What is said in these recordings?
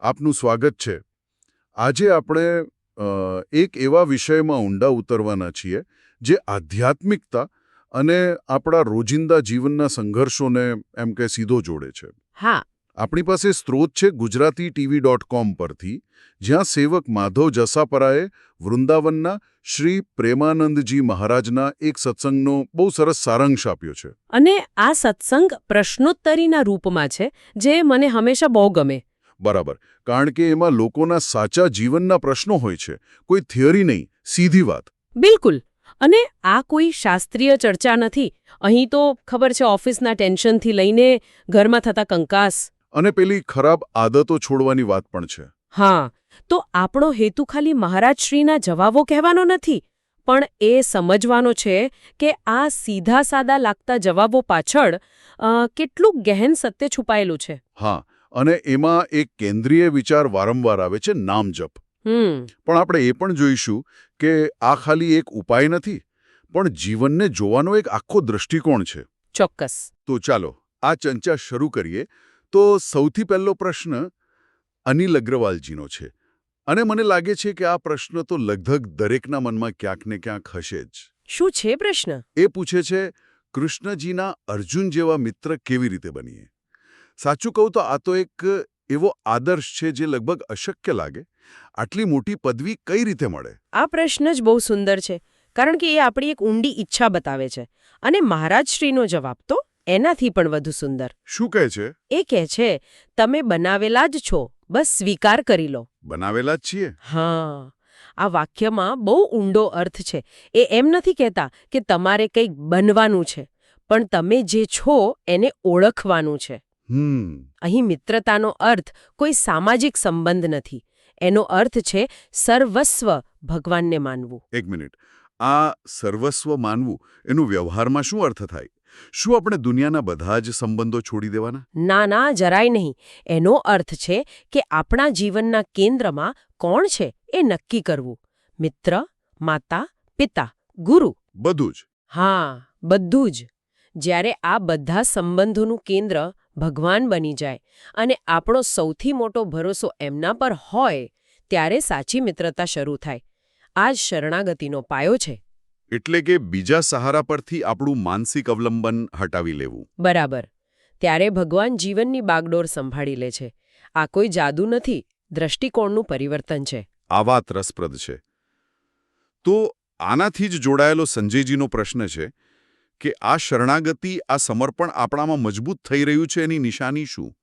આપનું સ્વાગત છે. આજે આપણે એક એવા વિષયમાં ઊંડા ઉતરવાના છીએ જે આધ્યાત્મિકતા અને આપણા રોજિંદા જીવનના સંઘર્ષોને એમ કે સીધો જોડે છે. હા. આપણી પાસે સ્ત્રોત છે ગુજરાતી ટીવી ડોટ કોમ પરથી જ્યાં સેવક માધવ જસાપરાએ વૃંદાવનના શ્રી પ્રેમાનંદજી મહારાજના એક સત્સંગનો બહુ સરસ સારાંશ આપ્યો છે. અને આ સત્સંગ પ્રશ્નોત્તરીના રૂપમાં છે જે મને હંમેશા બહુ ગમે. બરાબર. કારણ કે એમાં લોકોના સાચા જીવનના પ્રશ્નો હોય છે. કોઈ થિયરી નહીં સીધી વાત. બિલકુલ. અને આ કોઈ શાસ્ત્રીય ચર્ચા નથી. અહીં તો ખબર છે ઓફિસના ટેન્શનથી લઈને ઘરમાં થતા કંકાસ. અને પેલી ખરાબ આદતો છોડવાની વાત પણ છે. હા. તો આપણો હેતુ ખાલી મહારાજશ્રીના જવાબો કહેવાનો નથી. પણ એ સમજવાનો છે કે આ સીધા સાદા લાગતા જવાબો પાછળ કેટલું ગહેન સત્ય છુપાયેલું છે. હા. અને એમાં એક કેન્દ્રીય વિચાર વારંવાર આવે છે નામ જપ હમ. પણ આપણે એ પણ જોઈશું કે આ ખાલી એક ઉપાય નથી પણ જીવનને જોવાનો એક આખો દૃષ્ટિકોણ છે. ચોક્કસ. તો ચાલો આ ચંચા શરૂ કરીએ. તો સૌથી પહેલો પ્રશ્ન અનિલ અગ્રવાલજીનો છે. અને મને લાગે છે કે આ પ્રશ્ન તો લગભગ દરેકના મનમાં ક્યાંક ને ક્યાંક હશે જ. શું છે પ્રશ્ન? એ પૂછે છે કૃષ્ણજીના અર્જુન જેવા મિત્ર કેવી રીતે બનીએ? સાચું કહું તો આ તો એક એવો આદર્શ છે જે લગભગ અશક્ય લાગે. આટલી મોટી પદવી કઈ રીતે મળે? આ પ્રશ્ન જ બહુ સુંદર છે કારણ કે એ આપણી એક ઊંડી ઈચ્છા બતાવે છે. અને મહારાજશ્રીનો જવાબ તો એનાથી પણ વધુ સુંદર. શું કહે છે? એ કહે છે તમે બનાવેલા જ છો બસ સ્વીકાર કરી લો. બનાવેલા જ છીએ? હા. આ વાક્યમાં બહુ ઊંડો અર્થ છે. એ એમ નથી કહેતા કે તમારે કંઈક બનવાનું છે પણ તમે જે છો એને ઓળખવાનું છે. અહીં મિત્રતાનો અર્થ કોઈ સામાજિક સંબંધ નથી. એનો અર્થ છે સર્વસ્વ ભગવાનને માનવું. એક મિનિટ. આ સર્વસ્વ માનવું એનું વ્યવહારમાં શું અર્થ થાય? શું આપણે દુનિયાના બધા જ સંબંધો છોડી દેવાના? ના ના જરાય નહીં. એનો અર્થ છે કે આપણા જીવનના કેન્દ્રમાં કોણ છે એ નક્કી કરવું. મિત્ર માતા પિતા ગુરુ. બધું જ. હા બધું જ. જ્યારે આ બધા સંબંધોનું કેન્દ્ર ભગવાન બની જાય અને આપણો સૌથી મોટો ભરોસો એમના પર હોય ત્યારે સાચી મિત્રતા શરૂ થાય. આ જ શરણાગતિનો પાયો છે. એટલે કે બીજા સહારા પરથી આપણું માનસિક અવલંબન હટાવી લેવું. બરાબર. ત્યારે ભગવાન જીવનની બાગડોર સંભાળી લે છે. આ કોઈ જાદુ નથી દ્રષ્ટિકોણનું પરિવર્તન છે. આ વાત રસપ્રદ છે. તો આનાથી જ જોડાયેલો સંજયજીનો પ્રશ્ન છે કે આ શરણાગતિ આ સમર્પણ આપણામાં મજબૂત થઈ રહ્યું છે એની નિશાની શું?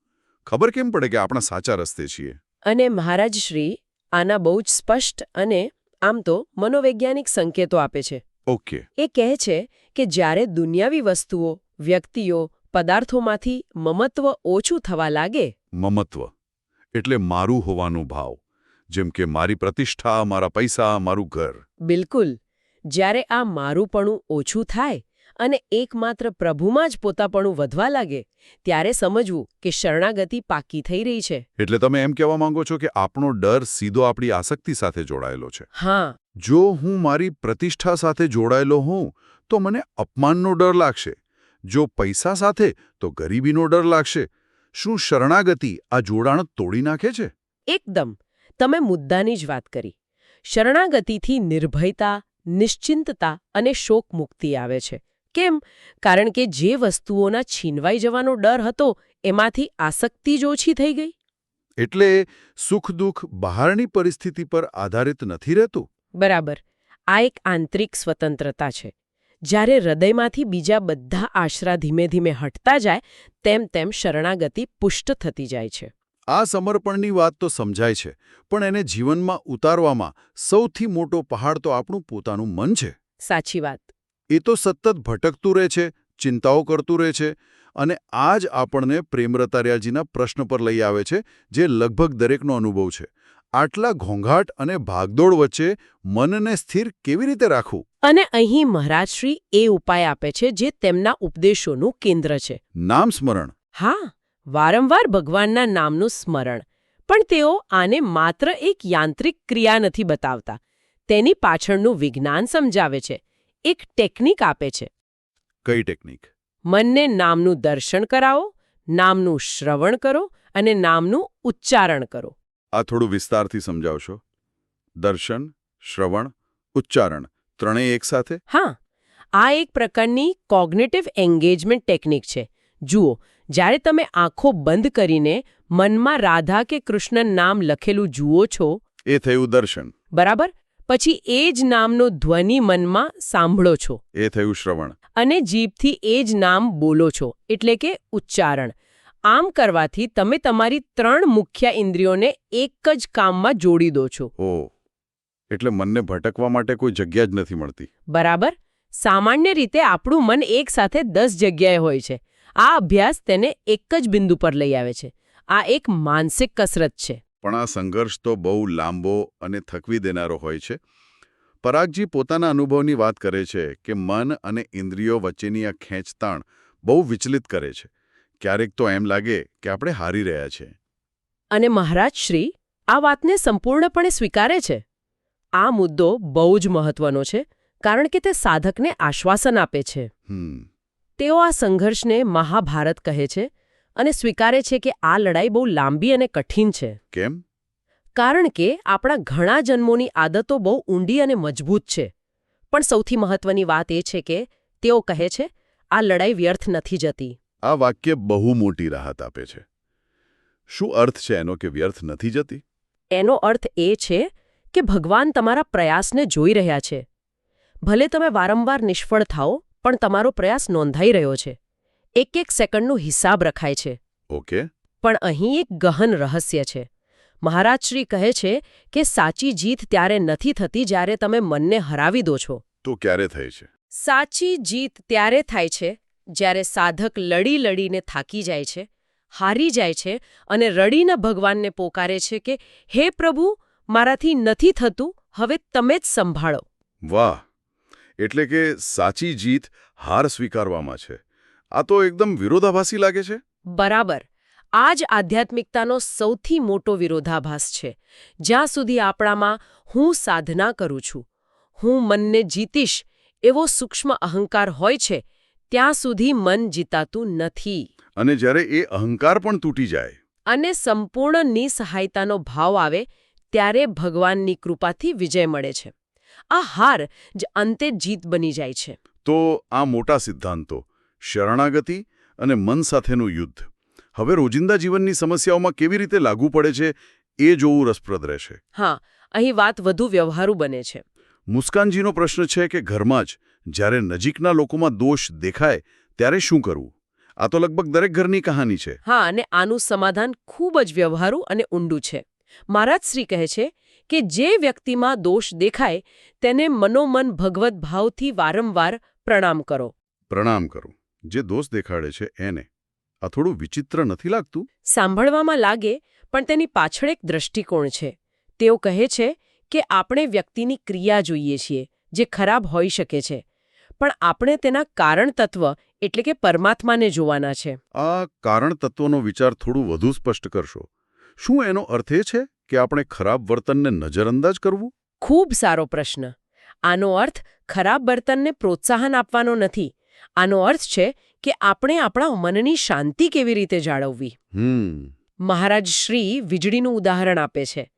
ખબર કેમ પડે કે આપણા સાચા રસ્તે છીએ? અને મહારાજ શ્રી આના બહુ જ સ્પષ્ટ અને આમ તો મનોવૈજ્ઞાનિક સંકેતો આપે છે. ઓકે. એ કહે છે કે જ્યારે દુનિયાવી વસ્તુઓ વ્યક્તિઓ પદાર્થોમાંથી મમત્વ ઓછું થવા લાગે મમત્વ. એટલે મારું હોવાનો ભાવ. જેમ કે મારી પ્રતિષ્ઠા મારા પૈસા મારું ઘર. બિલકુલ. જ્યારે આ મારુંપણું ઓછું થાય અને એકમાત્ર પ્રભુમાં જ પોતાપણું વધવા લાગે ત્યારે સમજવું કે શરણાગતિ પાકી થઈ રહી છે. એટલે તમે એમ કહેવા માંગો છો કે આપણો ડર સીધો આપણી આસક્તિ સાથે જોડાયેલો છે? હા. જો હું મારી પ્રતિષ્ઠા સાથે જોડાયેલો હોઉં તો મને અપમાનનો ડર લાગશે. જો પૈસા સાથે તો ગરીબીનો ડર લાગશે. શું શરણાગતિ આ જોડાણ તોડી નાખે છે? એકદમ. તમે મુદ્દાની જ વાત કરી. શરણાગતિથી નિર્ભયતા નિશ્ચિંતતા અને શોક મુક્તિ આવે છે. કેમ? કારણ કે જે વસ્તુઓના છીનવાઈ જવાનો ડર હતો એમાંથી આસક્તિ જ ઓછી થઈ ગઈ. એટલે સુખ દુઃખ બહારની પરિસ્થિતિ પર આધારિત નથી રહેતું? બરાબર. આ એક આંતરિક સ્વતંત્રતા છે. જ્યારે હૃદયમાંથી બીજા બધા આશરા ધીમે ધીમે હટતા જાય તેમ તેમ શરણાગતિ પુષ્ટ થતી જાય છે. આ સમર્પણની વાત તો સમજાય છે પણ એને જીવનમાં ઉતારવામાં સૌથી મોટો પહાડ તો આપણું પોતાનું મન છે. સાચી વાત. એ તો સતત ભટકતું રહે છે ચિંતાઓ કરતું રહે છે અને આ જ આપણને પ્રેમરતાર્યાજીના પ્રશ્ન પર લઈ આવે છે જે લગભગ દરેકનો અનુભવ છે. આટલા ઘોંઘાટ અને ભાગદોડ વચ્ચે મનને સ્થિર કેવી રીતે રાખવું? અને અહીં મહારાજશ્રી એ ઉપાય આપે છે જે તેમના ઉપદેશોનું કેન્દ્ર છે. નામ સ્મરણ. હા વારંવાર ભગવાનના નામનું સ્મરણ. પણ તેઓ આને માત્ર એક યાંત્રિક ક્રિયા નથી બતાવતા. તેની પાછળનું વિજ્ઞાન સમજાવે છે. એક ટેકનિક આપે છે. કઈ ટેકનિક? મનને નામનું દર્શન કરાવો નામનું શ્રવણ કરો અને નામનું ઉચ્ચારણ કરો. આ થોડું વિસ્તારથી સમજાવશો. દર્શન શ્રવણ ઉચ્ચારણ ત્રણેય એકસાથે હા. આ એક પ્રકારની કોગ્નેટિવ એન્ગેજમેન્ટ ટેકનિક છે. જુઓ જ્યારે તમે આંખો બંધ કરીને મનમાં રાધા કે કૃષ્ણ નામ લખેલું જુઓ છો એ થયું દર્શન. બરાબર? પછી એ જ નામનો ધ્વનિ મનમાં સાંભળો છો. એ થયું શ્રવણ. અને જીભથી એ જ નામ બોલો છો એટલે કે ઉચ્ચારણ. આમ કરવાથી તમે તમારી ત્રણ મુખ્ય ઇન્દ્રિયોને એક જ કામમાં જોડી દો છો. ઓ એટલે મનને ભટકવા માટે કોઈ જગ્યા જ નથી મળતી. બરાબર? સામાન્ય રીતે આપણું મન એક સાથે દસ જગ્યાએ હોય છે. આ અભ્યાસ તેને એક જ બિંદુ પર લઈ આવે છે. આ એક માનસિક કસરત છે. પણ આ સંઘર્ષ તો બહુ લાંબો અને થકવી દેનારો હોય છે. પરાગજી પોતાના અનુભવની વાત કરે છે કે મન અને ઇન્દ્રિયો વચ્ચેની આ ખેંચતાણ બહુ વિચલિત કરે છે. ક્યારેક તો એમ લાગે કે આપણે હારી રહ્યા છે. અને મહારાજ શ્રી આ વાતને સંપૂર્ણપણે સ્વીકારે છે. આ મુદ્દો બહુ જ મહત્વનો છે કારણ કે તે સાધકને આશ્વાસન આપે છે. તેઓ આ સંઘર્ષને મહાભારત કહે છે અને સ્વીકારે છે કે આ લડાઈ બહુ લાંબી અને કઠિન છે. કેમ? કારણ કે આપણા ઘણા જન્મોની આદતો બહુ ઊંડી અને મજબૂત છે. પણ સૌથી મહત્વની વાત એ છે કે તેઓ કહે છે આ લડાઈ વ્યર્થ નથી જતી. આ વાક્ય બહુ મોટી રાહત આપે છે. શું અર્થ છે એનો કે વ્યર્થ નથી જતી? એનો અર્થ એ છે કે ભગવાન તમારા પ્રયાસને જોઈ રહ્યા છે. ભલે તમે વારંવાર નિષ્ફળ થાઓ પણ તમારો પ્રયાસ નોંધાઈ રહ્યો છે. એક એક સેકન્ડનો હિસાબ રખાય છે. ઓકે. પણ અહીં એક ગહન રહસ્ય છે. મહારાજશ્રી કહે છે કે સાચી જીત ત્યારે નથી થતી જ્યારે તમે મનને હરાવી દો છો. તો ક્યારે થાય છે? સાચી જીત ત્યારે થાય છે જ્યારે સાધક લડી લડીને થાકી જાય છે હારી જાય છે અને રડીને ભગવાનને પોકારે છે કે હે પ્રભુ મારાથી નથી થતું હવે તમે જ સંભાળો. વાહ! એટલે કે સાચી જીત હાર સ્વીકારવામાં છે. આ તો એકદમ વિરોધાભાસી લાગે છે. બરાબર. આ જ આધ્યાત્મિકતાનો સૌથી મોટો વિરોધાભાસ છે. જ્યાં સુધી આપણામાં હું સાધના કરું છું હું મનને જીતીશ એવો સૂક્ષ્મ અહંકાર હોય છે ત્યાં સુધી મન જીતાતું નથી. અને જ્યારે એ અહંકાર પણ તૂટી જાય. અને સંપૂર્ણ નિસહાયતાનો ભાવ આવે ત્યારે ભગવાનની કૃપાથી વિજય મળે છે. આ હાર જ અંતે જીત બની જાય છે. તો આ મોટા સિદ્ધાંતો શરણાગતિ અને મન સાથેનું યુદ્ધ. હવે રોજિંદા જીવનની સમસ્યાઓમાં કેવી રીતે લાગુ પડે છે એ જોવું રસપ્રદ રહેશે. હા અહીં વાત વધુ વ્યવહારુ બને છે. મુસ્કાનજીનો પ્રશ્ન છે કે ઘરમાં જ જ્યારે નજીકના લોકોમાં દોષ દેખાય ત્યારે શું કરવું? આ તો લગભગ દરેક ઘરની કહાની છે. હા અને આનું સમાધાન ખૂબ જ વ્યવહારુ અને ઊંડું છે. મહારાજ શ્રી કહે છે કે જે વ્યક્તિમાં દોષ દેખાય તેને મનોમન ભગવત ભાવથી વારંવાર પ્રણામ કરો. પ્રણામ કરું. જે દોષ દેખાડે છે એને. આ થોડું વિચિત્ર નથી લાગતું? સાંભળવામાં લાગે પણ તેની પાછળ એક દ્રષ્ટિકોણ છે. તેઓ કહે છે કે આપણે વ્યક્તિની ક્રિયા જોઈએ છીએ જે ખરાબ હોઈ શકે છે. પણ આપણે તેના કારણ તત્વ એટલે કે પરમાત્માને જોવાના છે. આ કારણ તત્વનો વિચાર થોડું વધુ સ્પષ્ટ કરશો. શું એનો અર્થ એ છે કે આપણે ખરાબ વર્તનને નજરઅંદાજ કરવું? ખૂબ સારો પ્રશ્ન. આનો અર્થ ખરાબ વર્તનને પ્રોત્સાહન આપવાનો નથી આનો અર્થ છે કે આપણે આપણા મનની શાંતિ કેવી રીતે જાળવવી? હમ. મહારાજ શ્રી વીજળીનું ઉદાહરણ આપે છે.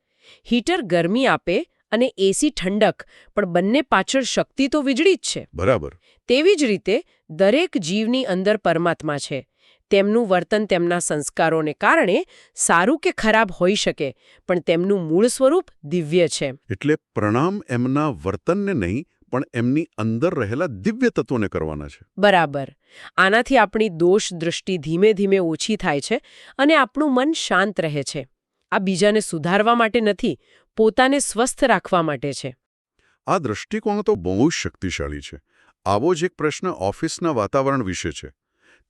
હીટર ગરમી આપે અને એસી ઠંડક પણ બંને પાછળ શક્તિ તો વીજળી જ છે. બરાબર. તેવી જ રીતે દરેક જીવની અંદર પરમાત્મા છે. તેમનું વર્તન તેમના સંસ્કારોને કારણે સારું કે ખરાબ હોઈ શકે પણ તેમનું મૂળ સ્વરૂપ દિવ્ય છે. એટલે પ્રણામ એમના વર્તનને નહીં પણ એમની અંદર રહેલા દિવ્ય તત્વોને કરવાના છે. બરાબર. આનાથી આપણી દોષ દૃષ્ટિ ધીમે ધીમે ઓછી થાય છે અને આપણું મન શાંત રહે છે. આ બીજાને સુધારવા માટે નથી પોતાને સ્વસ્થ રાખવા માટે છે. આ દૃષ્ટિકોણ તો બહુ જ શક્તિશાળી છે. આવો જ એક પ્રશ્ન ઓફિસના વાતાવરણ વિશે છે.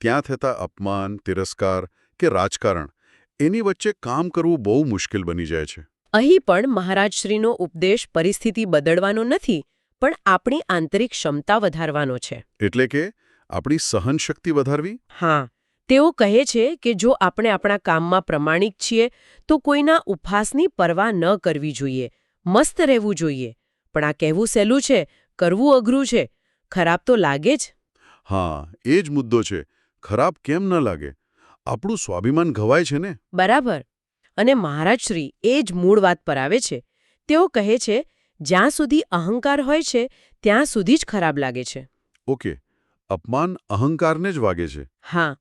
ત્યાં થતા અપમાન તિરસ્કાર કે રાજકારણ એની વચ્ચે કામ કરવું બહુ મુશ્કેલ બની જાય છે. અહીં પણ મહારાજશ્રીનો ઉપદેશ પરિસ્થિતિ બદલવાનો નથી પણ આપણી આંતરિક ક્ષમતા વધારવાનો છે. એટલે કે આપણી સહનશક્તિ વધારવી? હા. તેઓ કહે છે કે જો આપણે આપણા કામમાં પ્રમાણિક છીએ તો કોઈના ઉપહાસની પરવા ન કરવી જોઈએ. મસ્ત રહેવું જોઈએ. પણ આ કહેવું સહેલું છે કરવું અઘરું છે. ખરાબ તો લાગે જ. હા એ જ મુદ્દો છે. ખરાબ કેમ ન લાગે? આપણું સ્વાભિમાન ઘવાય છે ને? બરાબર. અને મહારાજશ્રી એ જ મૂળ વાત પર આવે છે. તેઓ કહે છે જ્યાં સુધી અહંકાર હોય છે ત્યાં સુધી જ ખરાબ લાગે છે. ઓકે. અપમાન અહંકારને જ વાગે છે. હા.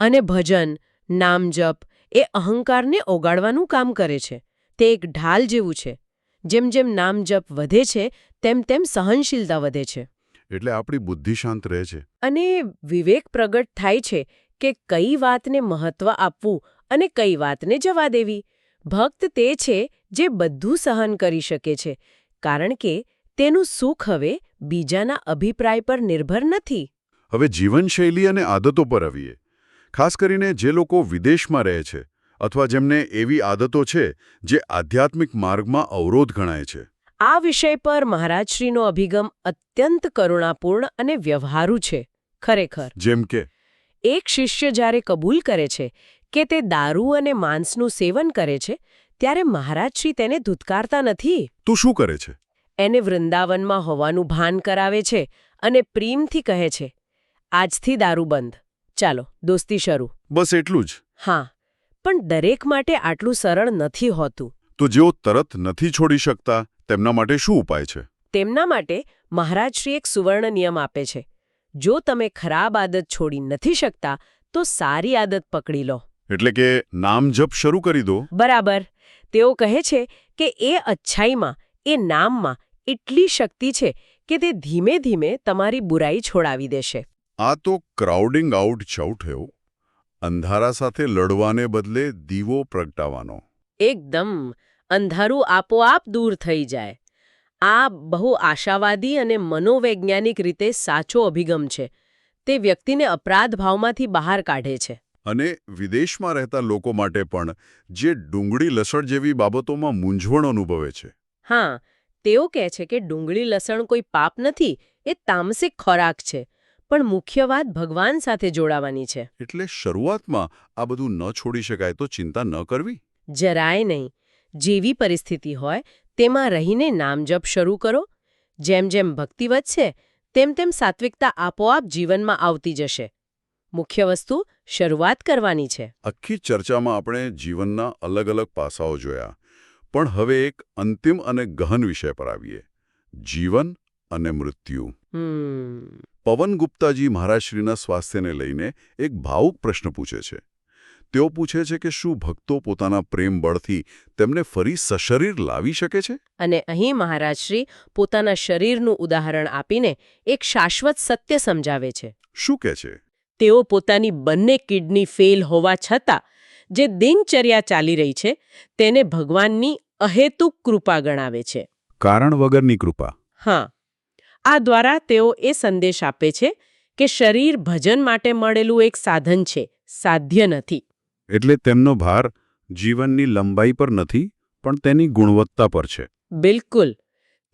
અને ભજન નામ જપ એ અહંકારને ઓગાળવાનું કામ કરે છે. તે એક ઢાલ જેવું છે. જેમ જેમ નામ જપ વધે છે તેમ તેમ સહનશીલતા વધે છે. એટલે આપણી બુદ્ધિ શાંત રહે છે. અને વિવેક પ્રગટ થાય છે કે કઈ વાતને મહત્વ આપવું અને કઈ વાતને જવા દેવી. ભક્ત તે છે જે બધું સહન કરી શકે છે. કારણ કે તેનું સુખ હવે બીજાના અભિપ્રાય પર નિર્ભર નથી. હવે જીવનશૈલી અને આદતો પર આવીએ. ખાસ કરીને જે લોકો વિદેશમાં રહે છે અથવા જેમને એવી આદતો છે જે આધ્યાત્મિક માર્ગમાં અવરોધ ગણાય છે. આ વિષય પર મહારાજશ્રીનો અભિગમ અત્યંત કરુણાપૂર્ણ અને વ્યવહારુ છે ખરેખર. જેમ કે? એક શિષ્ય જ્યારે કબૂલ કરે છે કે તે દારૂ અને માંસનું સેવન કરે છે ત્યારે મહારાજશ્રી તેને ધુતકારતા નથી. તું શું કરે છે? એને વૃંદાવનમાં હોવાનું ભાન કરાવે છે અને પ્રેમથી કહે છે આજથી દારૂ બંધ. ચાલો દોસ્તી શરૂ. બસ એટલું જ. હા પણ દરેક માટે આટલું સરળ નથી હોતું. તો જેઓ તરત નથી છોડી શકતા તેમના માટે શું ઉપાય છે? તેમના માટે મહારાજશ્રી એક સુવર્ણ નિયમ આપે છે. જો તમે ખરાબ આદત છોડી નથી શકતા તો સારી આદત પકડી લો. એટલે કે નામ જપ શરૂ કરી દો? બરાબર. તેઓ કહે છે કે એ અચ્છાઈમાં એ નામમાં એટલી શક્તિ છે કે તે ધીમે ધીમે તમારી બુરાઈ છોડાવી દેશે. આ તો ક્રાઉડિંગ આઉટ છઉ થયો. અંધારા સાથે લડવાને બદલે દીવો પ્રગટાવવાનો. એકદમ. અંધારું આપોઆપ દૂર થઈ જાય. આ બહુ આશાવાદી અને મનોવૈજ્ઞાનિક રીતે સાચો અભિગમ છે. તે વ્યક્તિને અપરાધ ભાવમાંથી બહાર કાઢે છે. અને વિદેશમાં રહેતા લોકો માટે પણ જે ડુંગળી લસણ જેવી બાબતોમાં મૂંઝવણ અનુભવે છે. હા તેઓ કહે છે કે ડુંગળી લસણ કોઈ પાપ નથી એ તામસિક ખોરાક છે પણ મુખ્ય વાત ભગવાન સાથે જોડાવાની છે. એટલે શરૂઆતમાં આ બધું ન છોડી શકાય તો ચિંતા ન કરવી? જરાય નહીં. જેવી પરિસ્થિતિ હોય તેમાં રહીને નામજપ શરૂ કરો. જેમ જેમ ભક્તિ વધશે તેમ તેમ સાત્વિકતા આપોઆપ જીવનમાં આવતી જશે. મુખ્ય વસ્તુ શરૂઆત કરવાની છે. આખી ચર્ચામાં આપણે જીવનના અલગ અલગ પાસાઓ જોયા. પણ હવે એક અંતિમ અને ગહન વિષય પર આવીએ. જીવન અને મૃત્યુ. પવન ગુપ્તાજી મહારાજશ્રીના સ્વાસ્થ્યને લઈને એક ભાવુક પ્રશ્ન પૂછે છે. તેઓ પૂછે છે કે શું ભક્તો પોતાના પ્રેમ બળથી તેમને ફરી સશરીર લાવી શકે છે? અને અહીં મહારાજશ્રી પોતાના શરીરનું ઉદાહરણ આપીને એક શાશ્વત સત્ય સમજાવે છે. શું કહે છે? તેઓ પોતાની બંને કિડની ફેલ હોવા છતાં જે દિનચર્યા ચાલી રહી છે તેને ભગવાનની અહેતુક કૃપા ગણાવે છે. કારણ વગરની કૃપા. હા. આ દ્વારા તેઓ એ સંદેશ આપે છે કે શરીર ભજન માટે મળેલું એક સાધન છે સાધ્ય નથી. એટલે તેમનો ભાર જીવનની લંબાઈ પર નથી પણ તેની ગુણવત્તા પર છે. બિલકુલ.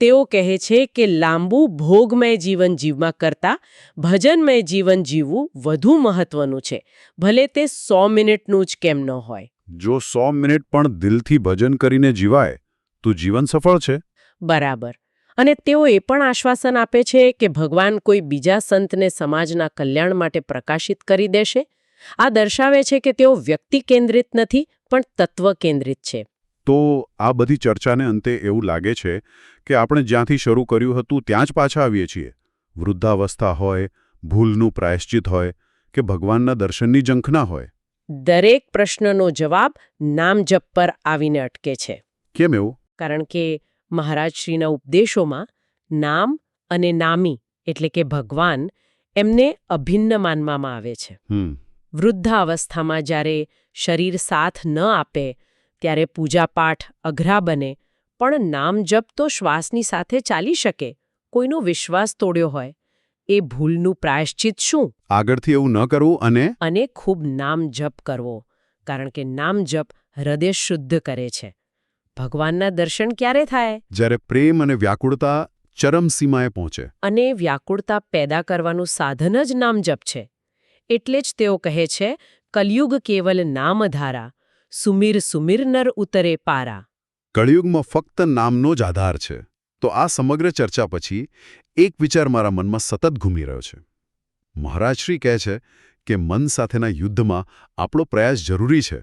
તેઓ કહે છે કે લાંબુ ભોગમય જીવન જીવવા કરતાં ભજનમય જીવન જીવવું વધુ મહત્વનું છે. ભલે તે સો મિનિટનું જ કેમ ન હોય. જો સો મિનિટ પણ દિલથી ભજન કરીને જીવાય તો જીવન સફળ છે. બરાબર. અને તેઓ એ પણ આશ્વાસન આપે છે કે ભગવાન કોઈ બીજા સંતને સમાજના કલ્યાણ માટે પ્રકાશિત કરી દેશે. આ દર્શાવે છે કે તેઓ વ્યક્તિ કેન્દ્રિત નથી પણ તત્વ કેન્દ્રિત છે. તો આ બધી ચર્ચાને અંતે એવું લાગે છે કે આપણે જ્યાંથી શરૂ કર્યું હતું ત્યાં જ પાછા આવીએ છીએ. વૃદ્ધાવસ્થા હોય ભૂલનું પ્રાયશ્ચિત હોય કે ભગવાનના દર્શનની ઝંખના હોય. દરેક પ્રશ્નનો જવાબ નામ જપ પર આવીને અટકે છે. કેમ એવું? કારણ કે મહારાજશ્રીના ઉપદેશોમાં નામ અને નામી એટલે કે ભગવાન એમને અભિન્ન માનવામાં આવે છે. વૃદ્ધાવસ્થામાં જ્યારે શરીર સાથ ન આપે ત્યારે પૂજાપાઠ અઘરા બને પણ નામ જપ તો શ્વાસની સાથે ચાલી શકે કોઈનો વિશ્વાસ તોડ્યો હોય. એ ભૂલનું પ્રાયશ્ચિત શું? આગળથી એવું ન કરવું અને અને ખૂબ નામ જપ કરવો કારણ કે નામ જપ હૃદય શુદ્ધ કરે છે. ભગવાનના દર્શન ક્યારે થાય? જ્યારે પ્રેમ અને વ્યાકુળતા ચરમસીમાએ પહોંચે. અને વ્યાકુળતા પેદા કરવાનું સાધન જ નામ જપ છે. એટલે જ તેઓ કહે છે કલયુગ કેવલ નામધારા સુમીર સુમીર નર ઉતરે પારા. કળિયુગમાં ફક્ત નામનો જ આધાર છે. તો આ સમગ્ર ચર્ચા પછી એક વિચાર મારા મનમાં સતત ઘૂમી રહ્યો છે. મહારાજશ્રી કહે છે કે મન સાથેના યુદ્ધમાં આપણો પ્રયાસ જરૂરી છે.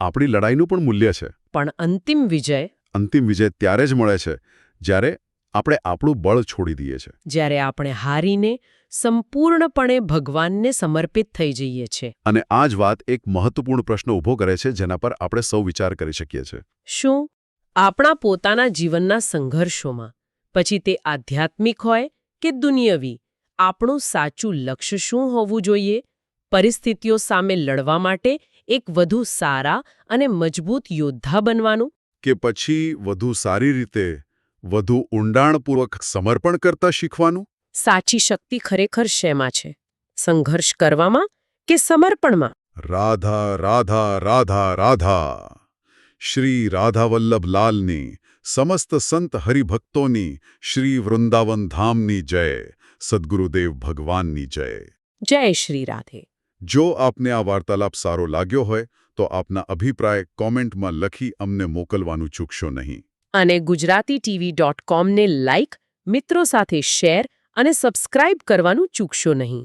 આપણી લડાઈનું પણ મૂલ્ય છે. પણ અંતિમ વિજય? અંતિમ વિજય ત્યારે જ મળે છે જ્યારે આપણે આપણું બળ છોડી દઈએ છીએ જ્યારે આપણે હારીને સંપૂર્ણપણે ભગવાનને સમર્પિત થઈ જઈએ છીએ. અને આ જ વાત એક મહત્વપૂર્ણ પ્રશ્ન ઊભો કરે છે જેના પર આપણે સૌ વિચાર કરી શકીએ છીએ. શું? આપણા પોતાના જીવનના સંઘર્ષોમાં. પછી તે આધ્યાત્મિક હોય કે દુનિયવી આપણું સાચું લક્ષ્ય શું હોવું જોઈએ? પરિસ્થિતિઓ સામે લડવા માટે એક વધુ સારા અને મજબૂત યોદ્ધા બનવાનું? કે પછી વધુ સારી રીતે વધુ ઊંડાણપૂર્વક સમર્પણ કરતા શીખવાનું? સાચી શક્તિ ખરેખર શેમાં છે? સંઘર્ષ કરવામાં કે સમર્પણમાં? રાધા રાધા રાધા રાધા. શ્રી રાધાવલ્લભલાલની સમસ્ત સંત હરિભક્તોની શ્રી વૃંદાવન ધામની જય. સદ્ગુરુદેવ ભગવાનની જય. જય શ્રી રાધે. જો આપને આ વાર્તાલાપ સારો લાગ્યો હોય તો આપના અભિપ્રાય કોમેન્ટમાં લખી અમને મોકલવાનું ચૂકશો નહીં. અને ગુજરાતી ટીવી ડોટ કોમને લાઇક મિત્રો સાથે શેર અને સબસ્ક્રાઇબ કરવાનું ચૂકશો નહીં.